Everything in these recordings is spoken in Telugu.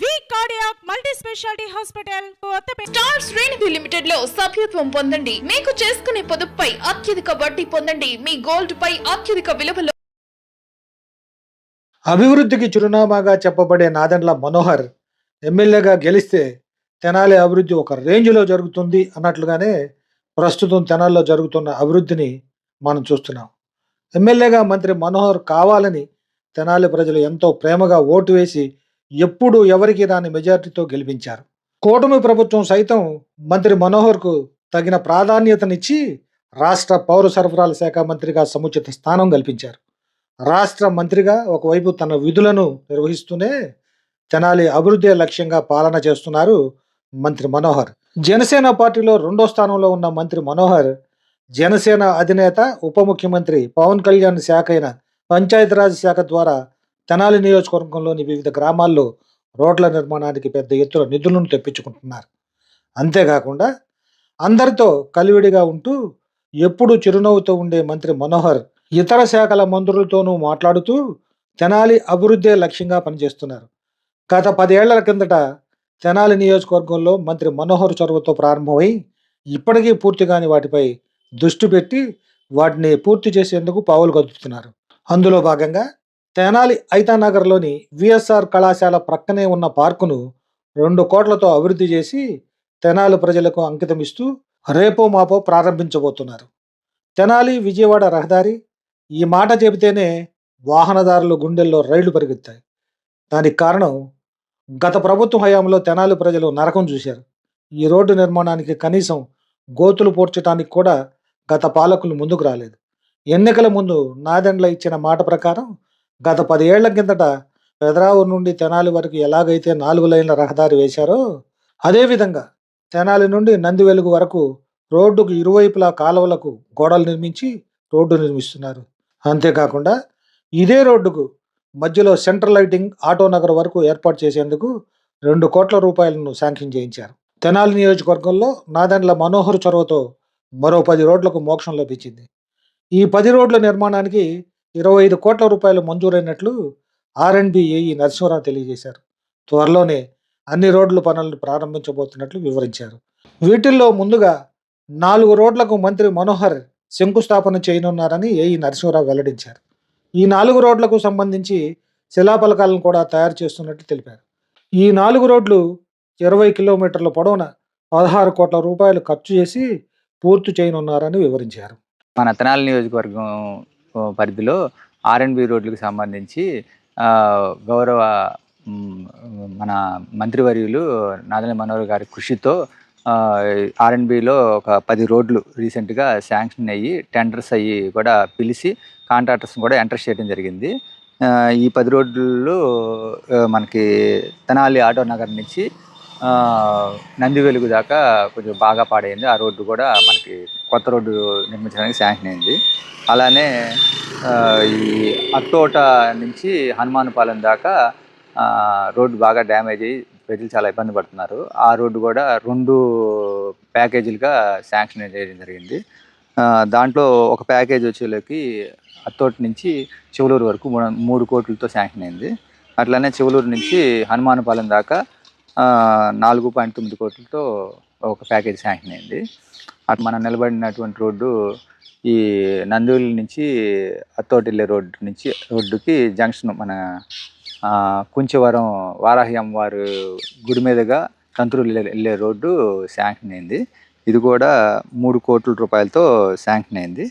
V cardiac multi speciality hospital Kothapeta star శ్రేణిధి లిమిటెడ్లో సభ్యత్వం పొందండి. మీకు చేసుకునే పొదుపుపై అత్యధిక వడ్డీ పొందండి. మీ గోల్డ్ పై అత్యధిక విలువలో అభివృద్ధికి చిరునామాగా చెప్పబడే నాదెండ్ల మనోహర్ ఎమ్మెల్యేగా గెలిస్తే తెనాలి అభివృద్ధి ఒక రేంజ్లో జరుగుతుంది అన్నట్లుగానే ప్రస్తుతం తెనాలిలో జరుగుతున్న అభివృద్ధిని మనం చూస్తున్నాం. ఎమ్మెల్యేగా మంత్రి మనోహర్ కావాలని తెనాలి ప్రజలు ఎంతో ప్రేమగా ఓటు వేసి ఎప్పుడు ఎవరికి రాని మెజారిటీతో గెలిపించారు. కూటమి ప్రభుత్వం సైతం మంత్రి మనోహర్కు తగిన ప్రాధాన్యతనిచ్చి రాష్ట్ర పౌర సరఫరాల శాఖ మంత్రిగా సముచిత స్థానం కల్పించారు. రాష్ట్ర మంత్రిగా ఒకవైపు తన విధులను నిర్వహిస్తూనే తెనాలి అభివృద్ధి లక్ష్యంగా పాలన చేస్తున్నారు మంత్రి మనోహర్. జనసేన పార్టీలో రెండో స్థానంలో ఉన్న మంత్రి మనోహర్ జనసేన అధినేత ఉప ముఖ్యమంత్రి పవన్ కళ్యాణ్ శాఖ అయిన పంచాయతీరాజ్ శాఖ ద్వారా తెనాలి నియోజకవర్గంలోని వివిధ గ్రామాల్లో రోడ్ల నిర్మాణానికి పెద్ద ఎత్తున నిధులను తెప్పించుకుంటున్నారు. అంతేకాకుండా అందరితో కలివిడిగా ఉంటూ ఎప్పుడూ చిరునవ్వుతో ఉండే మంత్రి మనోహర్ ఇతర శాఖల మంత్రులతోనూ మాట్లాడుతూ తెనాలి అభివృద్ధే లక్ష్యంగా పనిచేస్తున్నారు. గత పదేళ్ళ కిందట తెనాలి నియోజకవర్గంలో మంత్రి మనోహర్ చొరవతో ప్రారంభమై ఇప్పటికీ పూర్తి కాని వాటిపై దృష్టి పెట్టి వాటిని పూర్తి చేసేందుకు పావులు కదుపుతున్నారు. అందులో భాగంగా తెనాలి ఐతానగర్లోని విఎస్ఆర్ కళాశాల ప్రక్కనే ఉన్న పార్కును రెండు కోట్లతో అభివృద్ధి చేసి తెనాలి ప్రజలకు అంకితమిస్తూ రేపో మాపో ప్రారంభించబోతున్నారు. తెనాలి విజయవాడ రహదారి ఈ మాట చెబితేనే వాహనదారుల గుండెల్లో రైళ్ళు పరిగెత్తాయి. దానికి కారణం గత ప్రభుత్వ హయాంలో తెనాలి ప్రజలు నరకం చూశారు. ఈ రోడ్డు నిర్మాణానికి కనీసం గోతులు పూడ్చడానికి కూడా గత పాలకులు ముందుకు రాలేదు. ఎన్నికల ముందు నాదెండ్ల ఇచ్చిన మాట ప్రకారం గత పది ఏళ్ళ కిందట పెదరావు నుండి తెనాలి వరకు ఎలాగైతే నాలుగు లైన్ల రహదారి వేశారో అదేవిధంగా తెనాలి నుండి నందివెలుగు వరకు రోడ్డుకు ఇరువైపులా కాలువలకు గోడలు నిర్మించి రోడ్డు నిర్మిస్తున్నారు. అంతేకాకుండా ఇదే రోడ్డుకు మధ్యలో సెంట్రల్ లైటింగ్ ఆటో నగర్ వరకు ఏర్పాటు చేసేందుకు రెండు కోట్ల రూపాయలను శాంక్షన్ చేయించారు. తెనాలి నియోజకవర్గంలో నాదెండ్ల మనోహర్ చొరవతో మరో పది రోడ్లకు మోక్షం లభించింది. ఈ పది రోడ్ల నిర్మాణానికి ఇరవై ఐదు కోట్ల రూపాయలు మంజూరైనట్లు ఆర్ఎండ్బి ఏఈ నరసింహరావు తెలియజేశారు. త్వరలోనే అన్ని రోడ్ల పనులను ప్రారంభించబోతున్నట్లు వివరించారు. వీటిల్లో ముందుగా నాలుగు రోడ్లకు మంత్రి మనోహర్ శంకుస్థాపన చేయనున్నారని ఏఈ నరసింహరావు వెల్లడించారు. ఈ నాలుగు రోడ్లకు సంబంధించి శిలాఫలకాలను కూడా తయారు చేస్తున్నట్టు తెలిపారు. ఈ నాలుగు రోడ్లు ఇరవై కిలోమీటర్ల పొడవున పదహారు కోట్ల రూపాయలు ఖర్చు చేసి పూర్తి చేయనున్నారని వివరించారు. మన తెనాలి నియోజకవర్గం ఆ, పరిధిలో బి రోడ్లకు సంబంధించి గౌరవ మన మంత్రివర్యులు నాదల మనోహర్ గారి కృషితో ఆర్ఎండ్బిలో ఒక పది రోడ్లు రీసెంట్గా శాంక్షన్ అయ్యి టెండర్స్ అయ్యి కూడా పిలిచి కాంట్రాక్టర్స్ని కూడా ఎంటర్ చేయడం జరిగింది. ఈ పది రోడ్లు మనకి తెనాలి ఆటో నగర్ నుంచి నంది వెలుగు దాకా కొంచెం బాగా పాడైంది. ఆ రోడ్డు కూడా మనకి కొత్త రోడ్డు నిర్మించడానికి శాంక్షన్ అయింది. అలానే ఈ అత్తోట నుంచి హనుమానపాలెం దాకా రోడ్డు బాగా డ్యామేజ్ అయ్యి ప్రజలు చాలా ఇబ్బంది పడుతున్నారు. ఆ రోడ్డు కూడా రెండు ప్యాకేజీలుగా శాంక్షన్ చేయడం జరిగింది. దాంట్లో ఒక ప్యాకేజ్ వచ్చేలోకి అత్తోటి నుంచి చివలూరు వరకు మూడు- మూడు కోట్లతో శాంక్షన్ అయింది. అట్లానే చివలూరు నుంచి హనుమానపాలెం దాకా నాలుగు పాయింట్ తొమ్మిది కోట్లతో ఒక ప్యాకేజ్ శాంక్షన్ అయింది. అటు మనం నిలబడినటువంటి రోడ్డు ఈ నందివెల్లి నుంచి అత్తోటి వెళ్ళే రోడ్డు నుంచి రోడ్డుకి జంక్షన్ మన ఆ, కుంచవరం వారాహి అమ్మవారు గుడి మీదుగా కంతురు వెళ్ళే రోడ్డు శాంక్షన్ అయింది. ఇది కూడా మూడు కోట్ల రూపాయలతో శాంక్షన్ అయింది.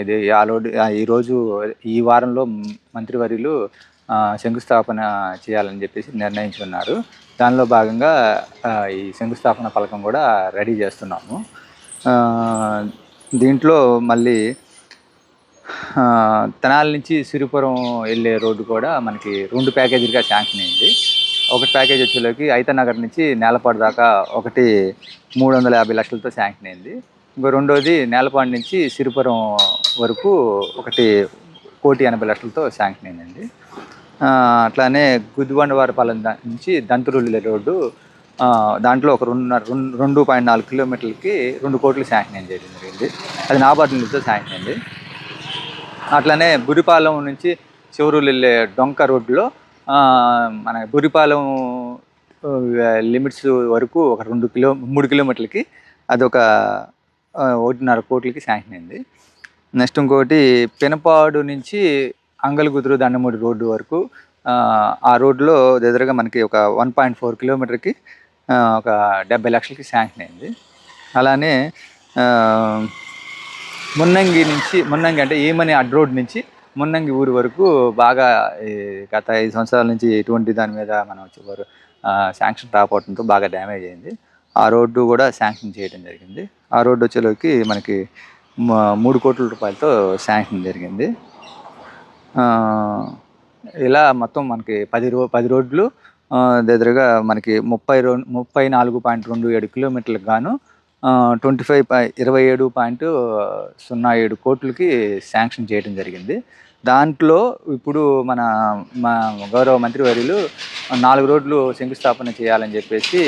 ఇది ఆ రోడ్డు ఈరోజు ఈ వారంలో మంత్రివర్యులు శంకుస్థాపన చేయాలని చెప్పేసి నిర్ణయించుకున్నారు. దానిలో భాగంగా ఈ శంకుస్థాపన పలకం కూడా రెడీ చేస్తున్నాము. దీంట్లో మళ్ళీ తెనాల నుంచి సిరిపురం వెళ్ళే రోడ్డు కూడా మనకి రెండు ప్యాకేజీలుగా శాంక్షన్ అయింది. ఒకటి ప్యాకేజ్ వచ్చేలోకి ఐతనగర్ నుంచి నేలపాడు దాకా ఒకటి మూడు వందల యాభై లక్షలతో శాంక్షన్ అయింది. ఇంకో రెండోది నేలపాడు నుంచి సిరిపురం వరకు ఒకటి కోటి ఎనభై లక్షలతో శాంక్షన్ అయిందండి. అట్లానే గుద్దిబండవారిపాలెం దా- నుంచి దంతురుల్లి రోడ్డు దాంట్లో ఒక రెండున్నర రెండు రెండు పాయింట్ నాలుగు కిలోమీటర్లకి రెండు కోట్లు శాంక్షన్ చేయడం జరిగింది. అది నాబార్డు నిధితో శాంక్షన్ అయింది. అట్లానే బురిపాలెం నుంచి చివరులు వెళ్ళే డొంక రోడ్డులో మన బురిపాలెం లిమిట్స్ వరకు ఒక రెండు కిలో మూడు కిలోమీటర్లకి అదొక ఒక ఒకటిన్నర కోట్లకి శాంక్షన్ అయింది. నెక్స్ట్ ఇంకోటి పెనపాడు నుంచి అంగలగుదురు దండమూడి రోడ్డు వరకు ఆ, రోడ్లో దగ్గరగా మనకి ఒక వన్ పాయింట్ ఫోర్ కిలోమీటర్కి ఒక డెబ్బై లక్షలకి శాంక్షన్ అయింది. అలానే మున్నంగి నుంచి మున్నంగి అంటే ఏమని అడ్ రోడ్ నుంచి మున్నంగి ఊరు వరకు బాగా ఈ గత ఐదు సంవత్సరాల నుంచి ఎటువంటి దాని మీద మనం వచ్చేవారు శాంక్షన్ రాకపోవడంతో బాగా డ్యామేజ్ అయింది. ఆ రోడ్డు కూడా శాంక్షన్ చేయడం జరిగింది. ఆ రోడ్డు వచ్చేలోకి మనకి మూడు కోట్ల రూపాయలతో శాంక్షన్ జరిగింది. ఇలా మొత్తం మనకి పది రో పది రోడ్లు దగ్గరగా మనకి ముప్పై రో ముప్పై నాలుగు పాయింట్ రెండు ఏడు కిలోమీటర్లకు గాను ట్వంటీ ఫైవ్ ఇరవై ఏడు పాయింట్ సున్నా ఏడు కోట్లకి శాంక్షన్ చేయడం జరిగింది. దాంట్లో ఇప్పుడు మన మా గౌరవ మంత్రివర్యులు నాలుగు రోడ్లు శంకుస్థాపన చేయాలని చెప్పేసి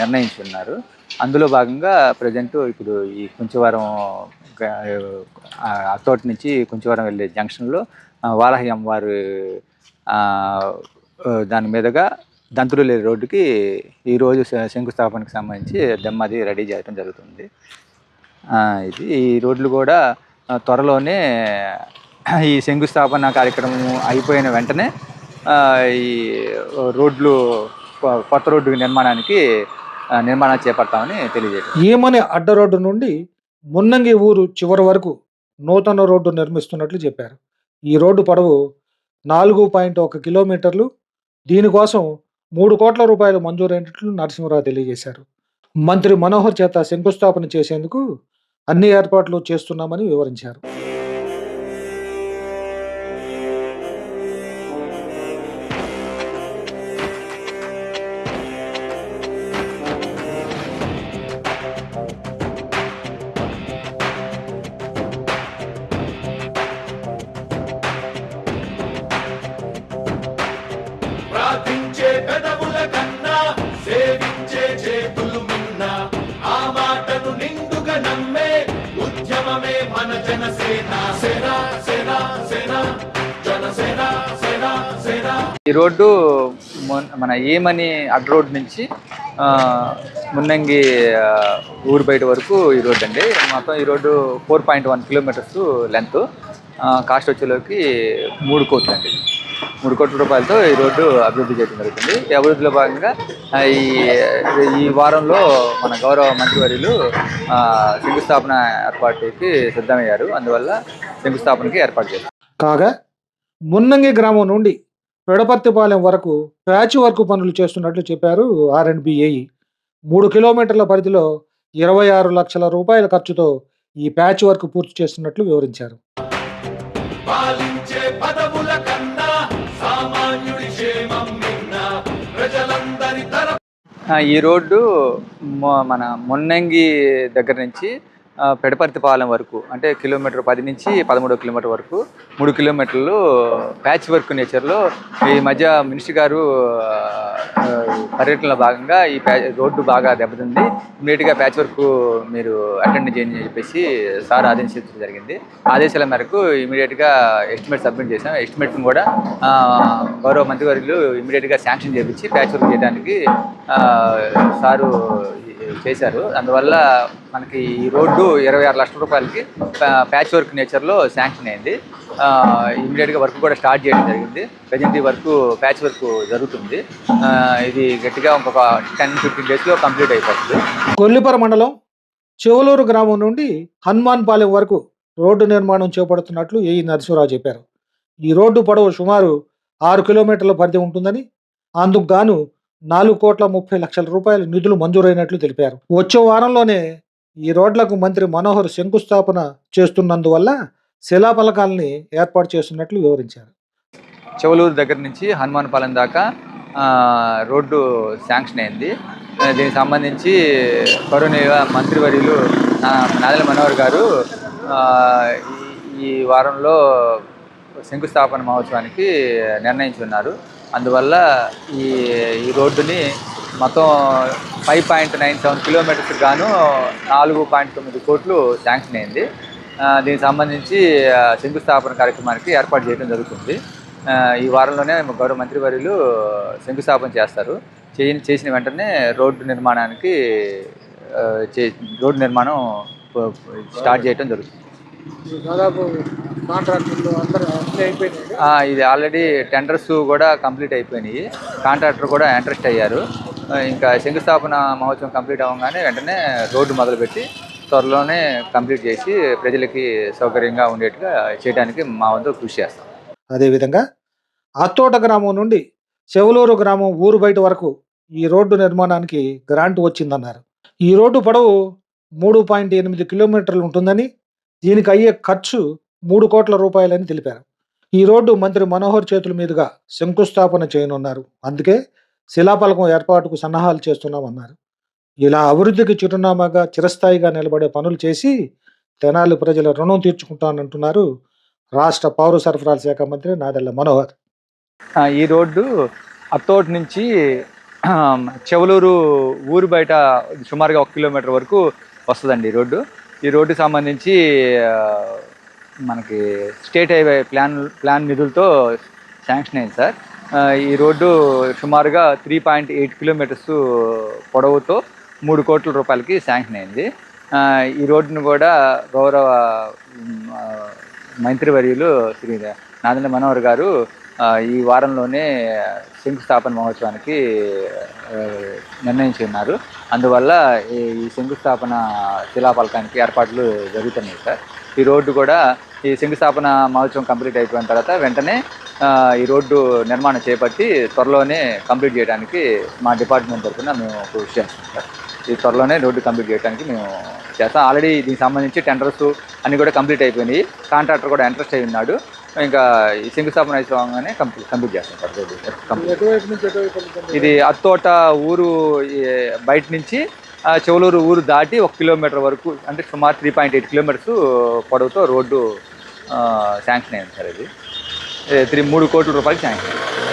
నిర్ణయించున్నారు. అందులో భాగంగా ప్రజెంట్ ఇప్పుడు ఈ కొంచెవరం అతోటి నుంచి కొంచెవరం వెళ్ళే జంక్షన్లో వారాహి అమ్మవారు దాని మీదుగా దంతులూరి రోడ్డుకి ఈరోజు శంకుస్థాపనకు సంబంధించి దెమ్మది రెడీ చేయడం జరుగుతుంది. ఇది ఈ రోడ్లు కూడా త్వరలోనే ఈ శంకుస్థాపన కార్యక్రమం అయిపోయిన వెంటనే ఈ రోడ్లు కొ- కొత్త రోడ్డు నిర్మాణానికి నిర్మాణం చేపడతామని తెలియజేయడం ఏమని అడ్డ రోడ్డు నుండి మున్నంగి ఊరు చివరి వరకు నూతన రోడ్డు నిర్మిస్తున్నట్లు చెప్పారు. ఈ రోడ్డు పొడవు నాలుగు పాయింట్ ఒక కిలోమీటర్లు. దీనికోసం మూడు కోట్ల రూపాయలు మంజూరైనట్లు నరసింహరావు తెలియజేశారు. మంత్రి మనోహర్ చేత శంకుస్థాపన చేసేందుకు అన్ని ఏర్పాట్లు చేస్తున్నామని వివరించారు. పెదవుల కన్నా సేవించే చేతులు మిన్న ఆ మాటను నిండుగా నమ్మే ఉద్యమమే మన జనసేన. సేన సేన సేన జనసేన సేన సేన. ఈ రోడ్డు మన ఏమని అడ్ రోడ్ నుంచి మున్నంగి ఊరు బయట వరకు ఈ రోడ్డు అండి. మొత్తం ఈ road four point one kilometres length. Cost వచ్చేలోకి మూడు కోట్లు అండి. మూడు కోట్ల రూపాయలతో ఈ రోడ్డు అభివృద్ధి చేయడం జరుగుతుంది. ఈ అభివృద్ధిలో భాగంగా ఈ ఈ వారంలో మన గౌరవ మంత్రివర్యులు శంకుస్థాపన ఏర్పాటుకి సిద్ధమయ్యారు. అందువల్ల శంకుస్థాపనకి ఏర్పాటు చేస్తారు కాగా మున్నంగి గ్రామం నుండి పెడపర్తిపాలెం వరకు ప్యాచ్ వర్క్ పనులు చేస్తున్నట్లు చెప్పారు ఆర్ఎండ్బిఏఈ మూడు కిలోమీటర్ల పరిధిలో ఇరవై ఆరు లక్షల రూపాయల ఖర్చుతో ఈ ప్యాచ్ వర్క్ పూర్తి చేస్తున్నట్లు వివరించారు. ఈ రోడ్డు మొ- మన మున్నంగి దగ్గర నుంచి పెడపర్తిపాలెం వరకు అంటే కిలోమీటర్ పది నుంచి పదమూడు కిలోమీటర్ వరకు మూడు కిలోమీటర్లు ప్యాచ్ వర్క్ నేచర్లో ఈ మధ్య మినిస్టర్ గారు పర్యటనలో భాగంగా ఈ రోడ్డు బాగా దెబ్బతింది. ఇమీడియట్గా ప్యాచ్ వర్క్ మీరు అటెండ్ చేయండి అని చెప్పేసి సార్ ఆదేశించడం జరిగింది. ఆదేశాల మేరకు ఇమీడియట్గా ఎస్టిమేట్ సబ్మిట్ చేశాం. ఎస్టిమేట్ని కూడా గౌరవ మంత్రివర్యులు ఇమీడియట్గా శాంక్షన్ చేయించి ప్యాచ్ వర్క్ చేయడానికి సారు చేశారు. అందువల్ల మనకి ఈ రోడ్డు ఇరవై ఆరు లక్షల రూపాయలకి ప్యాచ్ వర్క్ నేచర్లో శాంక్షన్ అయింది. ఇమీడియట్గా వర్క్ కూడా స్టార్ట్ చేయడం జరిగింది. ప్రజెంట్ ఈ వర్క్ ప్యాచ్ వర్క్ జరుగుతుంది. ఇది గట్టిగా ఇంకొక టెన్ ఫిఫ్టీన్ డేస్లో కంప్లీట్ అయిపోతుంది. కొల్లిపర మండలం చెవులూరు గ్రామం నుండి హనుమాన్ పాలెం వరకు రోడ్డు నిర్మాణం చేపడుతున్నట్లు ఏఈ నరసింహరావు చెప్పారు. ఈ రోడ్డు పొడవు సుమారు ఆరు కిలోమీటర్ల పరిధి ఉంటుందని అందుకు గాను నాలుగు కోట్ల ముప్పై లక్షల రూపాయల నిధులు మంజూరైనట్లు తెలిపారు. వచ్చే వారంలోనే ఈ రోడ్లకు మంత్రి మనోహర్ శంకుస్థాపన చేస్తున్నందువల్ల శిలాఫలకాలని ఏర్పాటు చేస్తున్నట్లు వివరించారు. చెవలూరు దగ్గర నుంచి హనుమాన్పాలెం దాకా రోడ్డు శాంక్షన్ అయింది. దీనికి సంబంధించి కరుణీయ మంత్రివర్యులు నాదల మనోహర్ గారు ఈ- ఈ వారంలో శంకుస్థాపన మహోత్సవానికి నిర్ణయించున్నారు. అందువల్ల ఈ ఈ రోడ్డుని మొత్తం five point nine seven kilometres గాను నాలుగు పాయింట్ తొమ్మిది కోట్లు శాంక్షన్ అయింది. దీనికి సంబంధించి శంకుస్థాపన కార్యక్రమానికి ఏర్పాటు చేయడం జరుగుతుంది. ఈ వారంలోనే గౌరవ మంత్రివర్యులు శంకుస్థాపన చేస్తారు. చేయ చేసిన వెంటనే రోడ్డు నిర్మాణానికి చే రోడ్డు నిర్మాణం స్టార్ట్ చేయడం జరుగుతుంది. దాదాపు కాంట్రాక్టర్లు అందరూ అన్నీ అయిపోయినాయి. ఇది ఆల్రెడీ టెండర్స్ కూడా కంప్లీట్ అయిపోయినాయి. కాంట్రాక్టర్ కూడా ఇంట్రెస్ట్ అయ్యారు. ఇంకా శంకుస్థాపన మహోత్సవం కంప్లీట్ అవ్వగానే వెంటనే రోడ్డు మొదలుపెట్టి త్వరలోనే కంప్లీట్ చేసి ప్రజలకి సౌకర్యంగా ఉండేట్టుగా చేయడానికి మా వంతు కృషి చేస్తాం. అదేవిధంగా అత్తోట గ్రామం నుండి చెవులూరు గ్రామం ఊరు బయట వరకు ఈ రోడ్డు నిర్మాణానికి గ్రాంట్ వచ్చిందన్నారు. ఈ రోడ్డు పొడవు మూడు పాయింట్ ఎనిమిది కిలోమీటర్లు ఉంటుందని దీనికి అయ్యే ఖర్చు మూడు కోట్ల రూపాయలని తెలిపారు. ఈ రోడ్డు మంత్రి మనోహర్ చేతుల మీదుగా శంకుస్థాపన చేయనున్నారు. అందుకే శిలాఫలకం ఏర్పాటుకు సన్నాహాలు చేస్తున్నామన్నారు. ఇలా అభివృద్ధికి చిరునామాగా చిరస్థాయిగా నిలబడే పనులు చేసి తెనాలి ప్రజల రుణం తీర్చుకుంటానంటున్నారు రాష్ట్ర పౌర సరఫరాల శాఖ మంత్రి నాదెళ్ళ మనోహర్. ఈ రోడ్డు అత్తోటి నుంచి చెవులూరు చెవలూరు ఊరు బయట సుమారుగా ఒక కిలోమీటర్ వరకు వస్తుందండి ఈ రోడ్డు. ఈ రోడ్డు సంబంధించి మనకి స్టేట్ హైవే ప్లాన్ ప్లాన్ నిధులతో శాంక్షన్ అయింది సార్. ఈ రోడ్డు సుమారుగా త్రీ పాయింట్ ఎయిట్ కిలోమీటర్స్ పొడవుతో మూడు కోట్ల రూపాయలకి శాంక్షన్ అయింది. ఈ రోడ్డును కూడా గౌరవ మంత్రివర్యులు శ్రీ నాదండ మనోహర్ గారు ఈ వారంలోనే శంకుస్థాపన మహోత్సవానికి ఆ, నిర్ణయించి ఉన్నారు అందువల్ల ఈ శంకుస్థాపన శిలాఫలకానికి ఏర్పాట్లు జరుగుతున్నాయి సార్. ఈ రోడ్డు కూడా ఈ శంకుస్థాపన మహోత్సవం కంప్లీట్ అయిపోయిన తర్వాత వెంటనే ఈ రోడ్డు నిర్మాణం చేపట్టి త్వరలోనే కంప్లీట్ చేయడానికి మా డిపార్ట్మెంట్ తరఫున మేము కృషి చేస్తాం సార్. ఈ త్వరలోనే రోడ్డు కంప్లీట్ చేయడానికి మేము చేస్తాం. ఆల్రెడీ దీనికి సంబంధించి టెండర్స్ అన్నీ కూడా కంప్లీట్ అయిపోయినాయి. కాంట్రాక్టర్ కూడా ఇంట్రెస్ట్ అయి ఉన్నాడు. ఇంకా ఈ శంకుస్థాపన అయిపోగానే కంప్లీట్ కంప్లీట్ చేస్తాం సార్. కంప్లీట్. ఇది అత్తోట ఊరు బయట నుంచి చెవులూరు ఊరు దాటి ఒక కిలోమీటర్ వరకు అంటే సుమారు త్రీ పాయింట్ ఎయిట్ కిలోమీటర్స్ పొడవుతో రోడ్డు శాంక్షన్ అయింది సార్ ఇది. త్రీ మూడు కోట్ల రూపాయలకి శాంక్షన్ అయింది.